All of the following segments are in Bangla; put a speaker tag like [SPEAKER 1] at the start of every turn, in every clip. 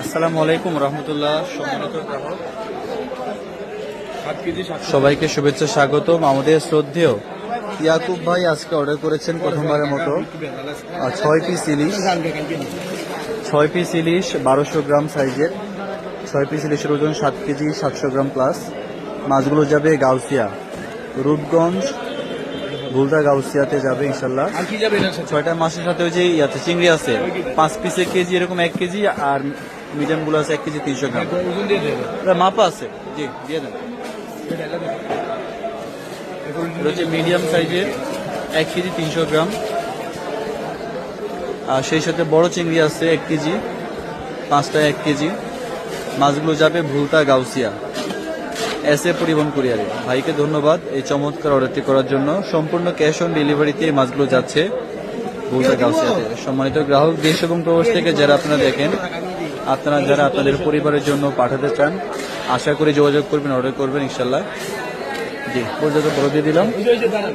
[SPEAKER 1] আসসালামু আলাইকুম রহমতুল্লাহ সম্মানিত গ্রাহক। সবাইকে শুভেচ্ছা স্বাগতম আমাদের শ্রদ্ধেয় ইয়াকুব ভাই আজকে অর্ডার করেছেন প্রথমবারের মতো। ছয় পিস ইলিশ। ছয় পিস ইলিশ বারোশো গ্রাম সাইজের। ছয় পিস ইলিশের ওজন সাত কেজি সাতশো গ্রাম প্লাস মাছগুলো যাবে গাউসিয়া রূপগঞ্জ ভুলদা গাউসিয়াতে যাবে ইনশাল্লাহ ছয়টা মাছের সাথে ওই যে ইয়াতে চিংড়ি আছে। পাঁচ পিসের কেজি এরকম এক কেজি আর মিডিয়ামগুলো আছে এক কেজি তিনশো গ্রাম। মাপা আছে। জি দিয়ে দেন হচ্ছে মিডিয়াম সাইজের এক কেজি তিনশো গ্রাম। আর সেই সাথে বড় চিংড়ি আছে এক কেজি পাঁচটা এক কেজি। মাছগুলো যাবে ভুলতা গাউসিয়া। এস এ পরিবহন কুরিয়ারে। ভাইকে ধন্যবাদ এই চমৎকার অর্ডারটি করার জন্য। সম্পূর্ণ ক্যাশ অন ডেলিভারিতে এই মাছগুলো যাচ্ছে। সম্মানিত গ্রাহক, দেশ এবং প্রবাস থেকে যারা আপনারা দেখেন, আপনারা যারা আপনাদের পরিবারের জন্য পাঠাতে চান, আশা করি যোগাযোগ করবেন, অর্ডার করবেন ইনশাল্লাহ জি পর্যন্ত বলে দিয়ে দিলাম
[SPEAKER 2] ওই যে ওই যে দাঁড়ান।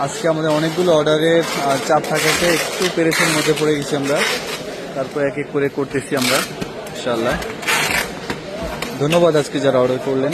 [SPEAKER 1] আজকে আমাদের অনেকগুলো অর্ডারের চাপ থাকাতে একটু পেরেছের মধ্যে পড়ে গেছি আমরা। তারপর এক এক করে করতেছি আমরা ইনশাল্লাহ ধন্যবাদ আজকে যারা অর্ডার করলেন।